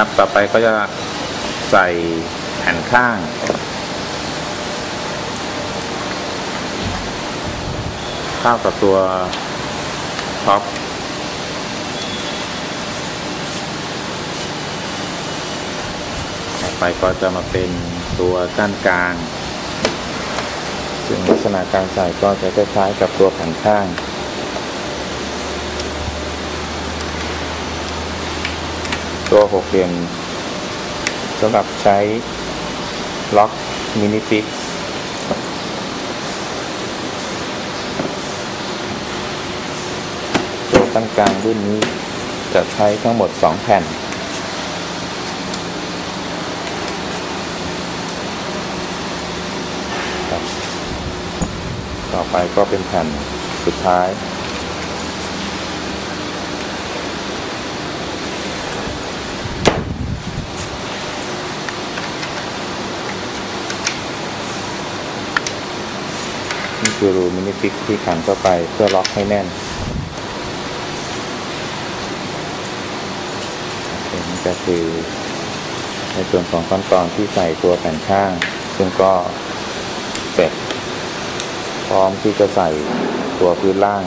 ครับ ต่อไปก็จะใส่แผ่นข้าง เข้ากับตัวท็อปต่อไปก็จะมาเป็นตัวก้านกลาง ซึ่งลักษณะการใส่ก็จะคล้ายๆกับตัวแผ่นข้าง ตัวหกเหลี่ยมสำหรับใช้ล็อกมินิฟิกตัวตั้งกลางรุ่นนี้จะใช้ทั้งหมด 2 แผ่น ต่อไปก็เป็นแผ่นสุดท้าย นี่คือรูมินิฟิกที่ขันเข้าไปเพื่อล็อกให้แน่นโอเคนี่ก็คือ ในส่วนของขั้นตอนที่ใส่ตัวแผ่นข้าง ซึ่งก็เสร็จ พร้อมที่จะใส่ตัวพื้นล่าง